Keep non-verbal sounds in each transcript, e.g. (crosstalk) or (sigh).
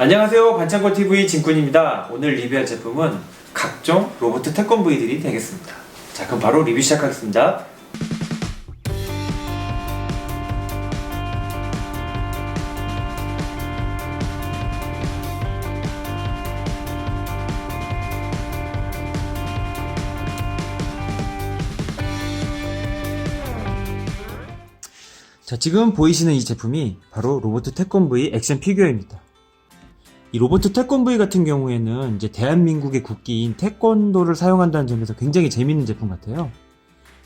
안녕하세요 반창고 TV 진군입니다. 오늘 리뷰할 제품은 각종 로봇 태권브이들이 되겠습니다. 자 그럼 바로 리뷰 시작하겠습니다. 자 지금 보이시는 이 제품이 바로 로봇 태권브이 액션 피규어입니다. 이 로봇 태권브이 같은 경우에는 이제 대한민국의 국기인 태권도를 사용한다는 점에서 굉장히 재밌는 제품 같아요.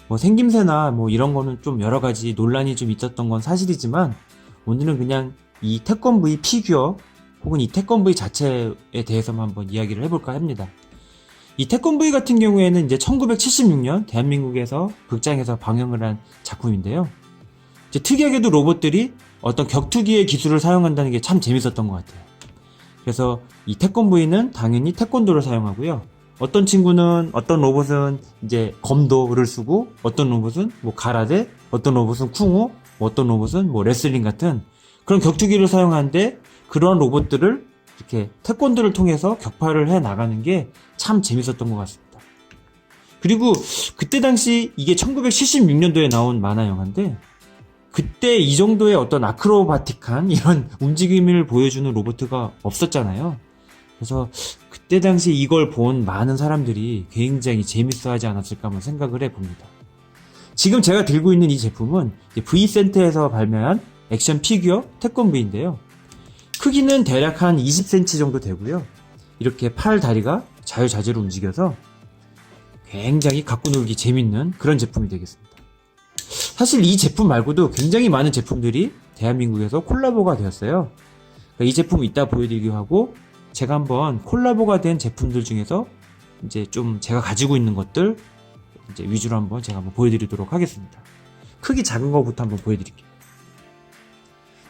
뭐 생김새나 뭐 이런 거는 좀 여러 가지 논란이 좀 있었던 건 사실이지만 오늘은 그냥 이 태권브이 피규어 혹은 이 태권브이 자체에 대해서만 한번 이야기를 해볼까 합니다. 이 태권브이 같은 경우에는 이제 1976년 대한민국에서 극장에서 방영을 한 작품인데요. 특이하게도 로봇들이 어떤 격투기의 기술을 사용한다는 게 참 재밌었던 것 같아요. 그래서 이 태권브이는 당연히 태권도를 사용하고요. 어떤 친구는 어떤 로봇은 이제 검도를 쓰고 어떤 로봇은 뭐 가라데, 어떤 로봇은 쿵우, 뭐 어떤 로봇은 뭐 레슬링 같은 그런 격투기를 사용하는데 그러한 로봇들을 이렇게 태권도를 통해서 격파를 해 나가는 게 참 재밌었던 것 같습니다. 그리고 그때 당시 이게 1976년도에 나온 만화 영화인데 그때 이 정도의 어떤 아크로바틱한 이런 (laughs) 움직임을 보여주는 로봇가 없었잖아요. 그래서 그때 당시 이걸 본 많은 사람들이 굉장히 재밌어 하지 않았을까 한번 생각을 해봅니다. 지금 제가 들고 있는 이 제품은 V센터에서 발매한 액션 피규어 태권브이인데요. 크기는 대략 한 20cm 정도 되고요. 이렇게 팔 다리가 자유자재로 움직여서 굉장히 갖고 놀기 재밌는 그런 제품이 되겠습니다. 사실 이 제품 말고도 굉장히 많은 제품들이 대한민국에서 콜라보가 되었어요. 그러니까 이 제품 이따 보여드리기로 하고 제가 한번 콜라보가 된 제품들 중에서 이제 좀 제가 가지고 있는 것들 이제 위주로 한번 제가 한번 보여드리도록 하겠습니다. 크기 작은 거부터 한번 보여드릴게요.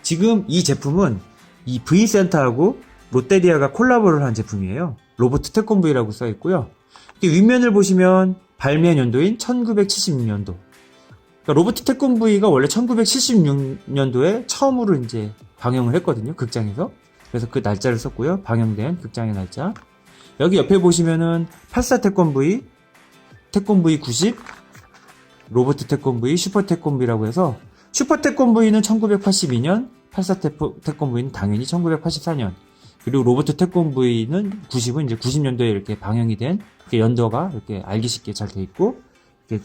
지금 이 제품은 이 V센터하고 롯데리아가 콜라보를 한 제품이에요. 로봇 태권브이라고 써 있고요. 윗면을 보시면 발매 연도인 1976년도. 그러니까 로버트 태권브이가 원래 1976년도에 처음으로 이제 방영을 했거든요. 극장에서. 그래서 그 날짜를 썼고요. 방영된 극장의 날짜. 여기 옆에 보시면은 84 태권브이, 태권브이 90, 로버트 태권브이, 슈퍼 태권브이라고 해서 슈퍼 태권브이는 1982년, 84 태포- 태권브이는 당연히 1984년. 그리고 로버트 태권브이는 90은 이제 90년도에 이렇게 방영이 된 연도가 이렇게 알기 쉽게 잘 돼 있고 이렇게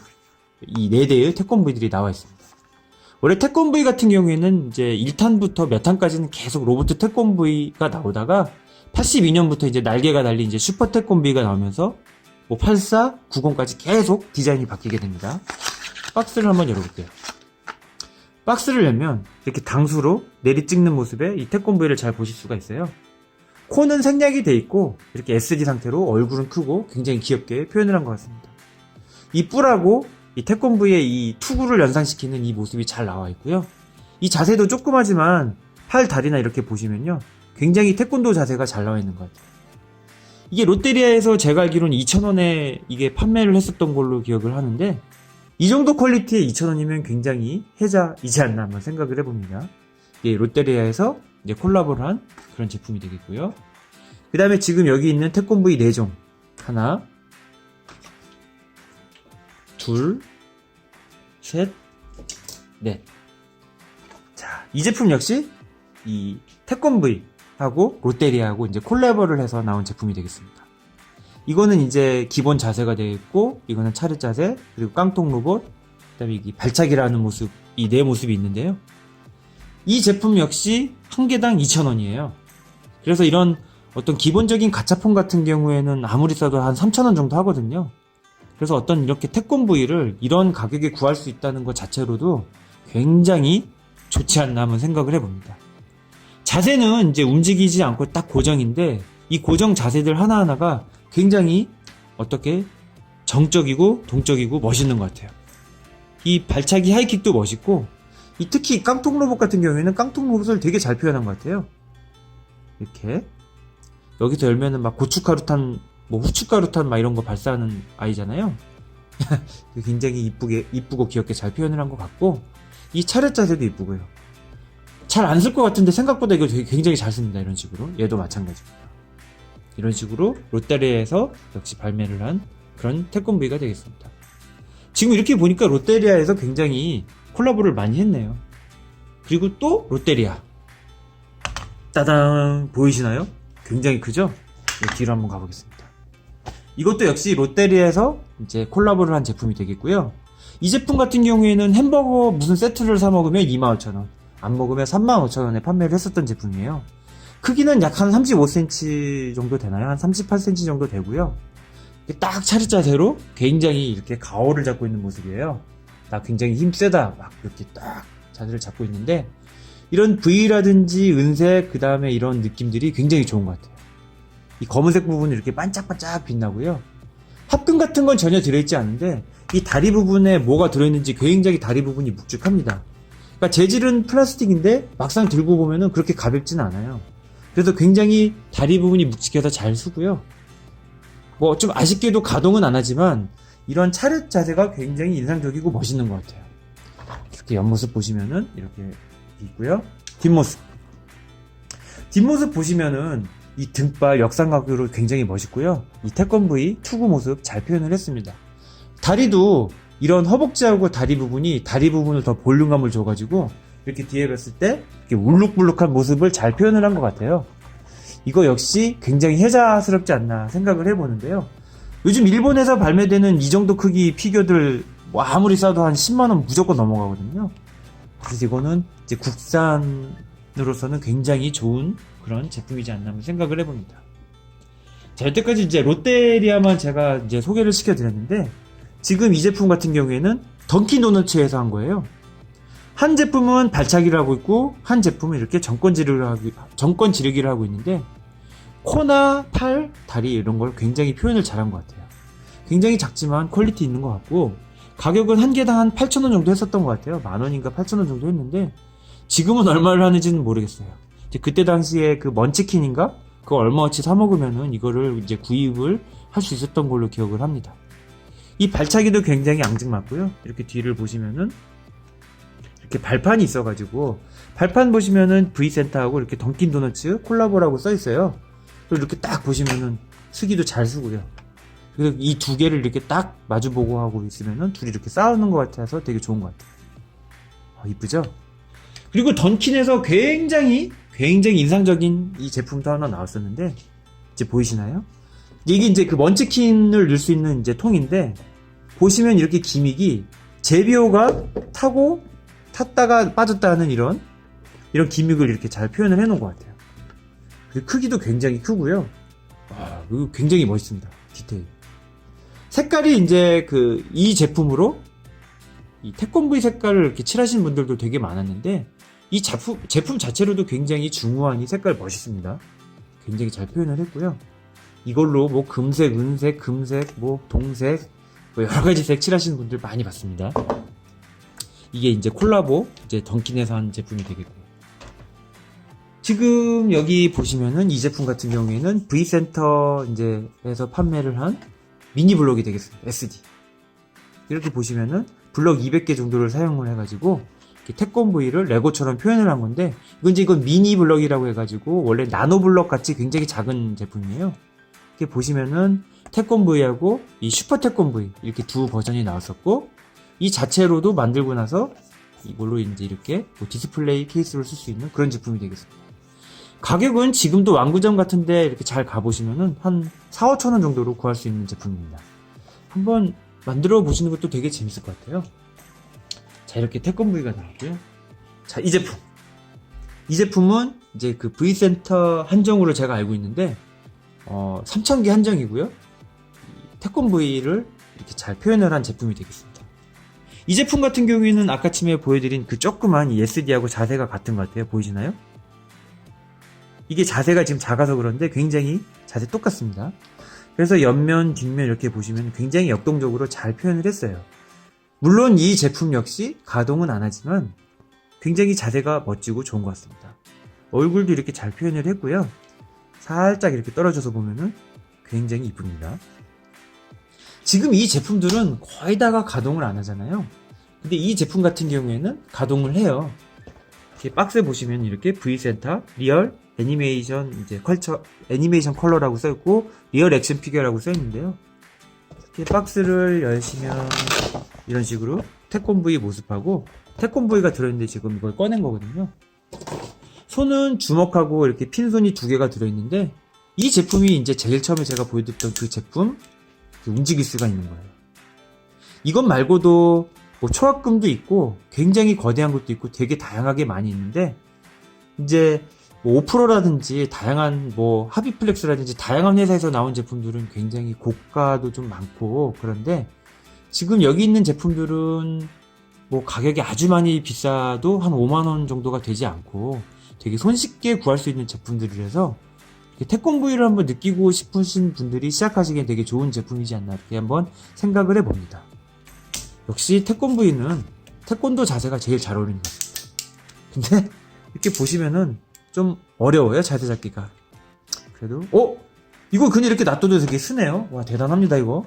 이 네 대의 태권브이들이 나와 있습니다. 원래 태권브이 같은 경우에는 이제 1탄부터 몇 탄까지는 계속 로봇 태권브이가 나오다가 82년부터 이제 날개가 달린 이제 슈퍼 태권브이가 나오면서 뭐 84, 90까지 계속 디자인이 바뀌게 됩니다. 박스를 한번 열어볼게요. 박스를 열면 이렇게 당수로 내리 찍는 모습의 이 태권브이를 잘 보실 수가 있어요. 코는 생략이 돼 있고 이렇게 SD 상태로 얼굴은 크고 굉장히 귀엽게 표현을 한 것 같습니다. 이 뿔하고 이 태권브이의 이 투구를 연상시키는 이 모습이 잘 나와 있고요. 이 자세도 조그마지만 팔 다리나 이렇게 보시면요. 굉장히 태권도 자세가 잘 나와 있는 것 같아요. 이게 롯데리아에서 제가 알기로는 2,000원에 이게 판매를 했었던 걸로 기억을 하는데 이 정도 퀄리티의 2,000원이면 굉장히 혜자이지 않나 한번 생각을 해봅니다. 이게 롯데리아에서 이제 콜라보를 한 그런 제품이 되겠고요. 그 다음에 지금 여기 있는 태권브이 4종. 하나, 둘, 셋, 넷. 자, 이 제품 역시 이 태권브이하고 롯데리아하고 이제 콜라보를 해서 나온 제품이 되겠습니다. 이거는 이제 기본 자세가 되어 있고, 이거는 차례 자세, 그리고 깡통 로봇, 그 다음에 이 발차기라는 모습, 이 네 모습이 있는데요. 이 제품 역시 한 개당 2,000원이에요. 그래서 이런 어떤 기본적인 가차폰 같은 경우에는 아무리 싸도 한 3,000원 정도 하거든요. 그래서 어떤 이렇게 태권브이를 이런 가격에 구할 수 있다는 것 자체로도 굉장히 좋지 않나 한번 생각을 해봅니다. 자세는 이제 움직이지 않고 딱 고정인데 이 고정 자세들 하나하나가 굉장히 어떻게 정적이고 동적이고 멋있는 것 같아요. 이 발차기 하이킥도 멋있고 이 특히 깡통 로봇 같은 경우에는 깡통 로봇을 되게 잘 표현한 것 같아요. 이렇게 여기서 열면은 막 고춧가루 탄, 뭐 후춧가루 탄 막 이런 거 발사하는 아이잖아요. (laughs) 굉장히 이쁘게 이쁘고 귀엽게 잘 표현을 한 것 같고 이 차렷 자세도 이쁘고요. 잘 안 쓸 것 같은데 생각보다 이거 되게 굉장히 잘 씁니다. 이런 식으로. 얘도 마찬가지입니다. 이런 식으로 롯데리아에서 역시 발매를 한 그런 태권브이가 되겠습니다. 지금 이렇게 보니까 롯데리아에서 굉장히 콜라보를 많이 했네요. 그리고 또 롯데리아. 따당 보이시나요? 굉장히 크죠? 네, 뒤로 한번 가보겠습니다. 이것도 역시 롯데리아에서 이제 콜라보를 한 제품이 되겠고요. 이 제품 같은 경우에는 햄버거 무슨 세트를 사 먹으면 25,000원, 안 먹으면 35,000원에 판매를 했었던 제품이에요. 크기는 약 한 35cm 정도 되나요? 한 38cm 정도 되고요. 딱 차렷 자세로 굉장히 이렇게 가오를 잡고 있는 모습이에요. 나 굉장히 힘세다. 막 이렇게 딱 자세를 잡고 있는데 이런 V라든지 은색 그 다음에 이런 느낌들이 굉장히 좋은 것 같아요. 이 검은색 부분이 이렇게 반짝반짝 빛나고요. 합금 같은 건 전혀 들어있지 않은데 이 다리 부분에 뭐가 들어있는지 굉장히 다리 부분이 묵직합니다. 그러니까 재질은 플라스틱인데 막상 들고 보면은 그렇게 가볍진 않아요. 그래서 굉장히 다리 부분이 묵직해서 잘 쓰고요. 뭐 좀 아쉽게도 가동은 안 하지만 이런 차렷 자세가 굉장히 인상적이고 멋있는 것 같아요. 이렇게 옆모습 보시면은 이렇게 있고요. 뒷모습. 뒷모습 보시면은 이 등발 역삼각으로 굉장히 멋있고요. 이 태권브이 투구 모습 잘 표현을 했습니다. 다리도 이런 허벅지하고 다리 부분이 다리 부분을 더 볼륨감을 줘가지고 이렇게 뒤에 봤을 때 이렇게 울룩불룩한 모습을 잘 표현을 한 것 같아요. 이거 역시 굉장히 혜자스럽지 않나 생각을 해보는데요. 요즘 일본에서 발매되는 이 정도 크기 피규어들 뭐 아무리 싸도 한 10만원 무조건 넘어가거든요. 그래서 이거는 이제 국산으로서는 굉장히 좋은 그런 제품이지 않나 생각을 해봅니다. 자, 여태까지 이제 롯데리아만 제가 이제 소개를 시켜드렸는데, 지금 이 제품 같은 경우에는 던킨도너츠에서 한 거예요. 한 제품은 발차기를 하고 있고, 한 제품은 이렇게 정권 지르기를 하고, 정권 지르기를 하고 있는데, 코나 팔, 다리 이런 걸 굉장히 표현을 잘한 것 같아요. 굉장히 작지만 퀄리티 있는 것 같고, 가격은 한 개당 한 8,000원 정도 했었던 것 같아요. 만 원인가 8,000원 정도 했는데, 지금은 얼마를 하는지는 모르겠어요. 이제 그때 당시에 그 먼치킨인가? 그거 얼마어치 사 먹으면은 이거를 이제 구입을 할 수 있었던 걸로 기억을 합니다. 이 발차기도 굉장히 앙증맞고요. 이렇게 뒤를 보시면은 이렇게 발판이 있어가지고 발판 보시면은 V센터하고 이렇게 던킨 도너츠 콜라보라고 써 있어요. 그리고 이렇게 딱 보시면은 쓰기도 잘 쓰고요. 그래서 이 두 개를 이렇게 딱 마주보고 하고 있으면은 둘이 이렇게 싸우는 것 같아서 되게 좋은 것 같아요. 어, 이쁘죠? 그리고 던킨에서 굉장히 굉장히 인상적인 이 제품도 하나 나왔었는데 이제 보이시나요? 이게 이제 그 먼치킨을 넣을 수 있는 이제 통인데 보시면 이렇게 기믹이 제비오가 타고 탔다가 빠졌다는 이런 이런 기믹을 이렇게 잘 표현을 해놓은 것 같아요. 그리고 크기도 굉장히 크고요. 와, 그리고 굉장히 멋있습니다. 디테일. 색깔이 이제 그 이 제품으로 이 태권브이 색깔을 이렇게 칠하신 분들도 되게 많았는데 이 제품, 제품 자체로도 굉장히 중후한 이 색깔 멋있습니다. 굉장히 잘 표현을 했고요. 이걸로 뭐 금색, 은색, 금색, 뭐 동색, 뭐 여러 가지 색 칠하시는 분들 많이 봤습니다. 이게 이제 콜라보, 이제 던킨에서 한 제품이 되겠고요. 지금 여기 보시면은 이 제품 같은 경우에는 V센터 이제에서 판매를 한 미니 블록이 되겠습니다. SD. 이렇게 보시면은 블럭 200개 정도를 사용을 해가지고 태권브이를 레고처럼 표현을 한 건데 이건 이제 이건 미니 블럭이라고 해가지고 원래 나노 블럭 같이 굉장히 작은 제품이에요. 이렇게 보시면은 태권브이하고 이 슈퍼 태권브이 이렇게 두 버전이 나왔었고 이 자체로도 만들고 나서 이걸로 이제 이렇게 뭐 디스플레이 케이스로 쓸 수 있는 그런 제품이 되겠습니다. 가격은 지금도 왕구점 같은데 이렇게 잘 가보시면은 한 4, 5천 원 정도로 구할 수 있는 제품입니다. 한번 만들어 보시는 것도 되게 재밌을 것 같아요. 자, 이렇게 태권브이가 나왔고요. 자, 이 제품. 이 제품은 이제 그 V센터 한정으로 제가 알고 있는데, 어, 3,000개 한정이고요. 이 태권브이를 이렇게 잘 표현을 한 제품이 되겠습니다. 이 제품 같은 경우에는 아까 침에 보여드린 그 조그만 이 SD하고 자세가 같은 것 같아요. 보이시나요? 이게 자세가 지금 작아서 그런데 굉장히 자세 똑같습니다. 그래서 옆면, 뒷면 이렇게 보시면 굉장히 역동적으로 잘 표현을 했어요. 물론 이 제품 역시 가동은 안 하지만 굉장히 자세가 멋지고 좋은 것 같습니다. 얼굴도 이렇게 잘 표현을 했고요. 살짝 이렇게 떨어져서 보면은 굉장히 이쁩니다. 지금 이 제품들은 거의 다가 가동을 안 하잖아요. 근데 이 제품 같은 경우에는 가동을 해요. 이렇게 박스 보시면 이렇게 V센터, 리얼, 애니메이션, 이제 컬처, 애니메이션 컬러라고 써 있고, 리얼 액션 피규어라고 써 있는데요. 이렇게 박스를 열시면 이런 식으로 태권브이 모습하고, 태권브이가 들어있는데 지금 이걸 꺼낸 거거든요. 손은 주먹하고 이렇게 핀손이 두 개가 들어있는데, 이 제품이 이제 제일 처음에 제가 보여드렸던 그 제품, 그 움직일 수가 있는 거예요. 이것 말고도 뭐 초합금도 있고 굉장히 거대한 것도 있고 되게 다양하게 많이 있는데 이제 뭐 5%라든지 다양한 뭐 하비플렉스라든지 다양한 회사에서 나온 제품들은 굉장히 고가도 좀 많고 그런데 지금 여기 있는 제품들은 뭐 가격이 아주 많이 비싸도 한 5만 원 정도가 되지 않고 되게 손쉽게 구할 수 있는 제품들이라서 이렇게 태권브이를 한번 느끼고 싶으신 분들이 시작하시기에 되게 좋은 제품이지 않나 이렇게 한번 생각을 해봅니다. 역시 태권브이는 태권도 자세가 제일 잘 같습니다. 근데 이렇게 보시면은 좀 어려워요 자세 잡기가. 그래도 어 이거 그냥 이렇게 놔둬도 되게 쓰네요. 와 대단합니다 이거.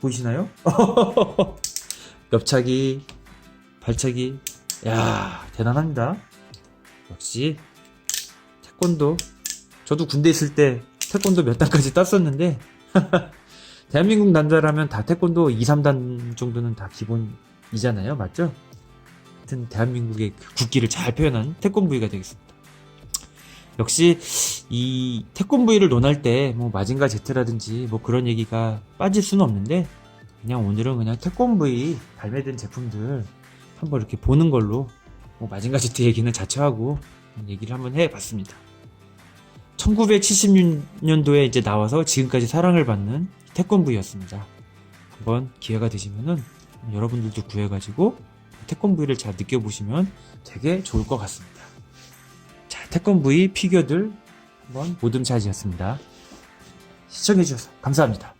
보이시나요? (laughs) 옆차기, 발차기, 야 대단합니다. 역시 태권도. 저도 군대 있을 때 태권도 몇 단까지 땄었는데 (laughs) 대한민국 남자라면 다 태권도 2, 3단 정도는 다 기본이잖아요. 맞죠? 하여튼 대한민국의 그 국기를 잘 표현한 태권브이가 되겠습니다. 역시 이 태권브이를 논할 때 뭐 마징가 제트라든지 뭐 그런 얘기가 빠질 수는 없는데 그냥 오늘은 그냥 태권브이 발매된 제품들 한번 이렇게 보는 걸로 뭐 마징가 제트 얘기는 자처하고 얘기를 한번 해봤습니다. 1976년도에 이제 나와서 지금까지 사랑을 받는 태권브이였습니다. 한번 기회가 되시면은 여러분들도 구해가지고 태권브이를 잘 느껴보시면 되게 좋을 것 같습니다. 자, 태권브이 피규어들 한번 모듬 차지였습니다. 시청해주셔서 감사합니다.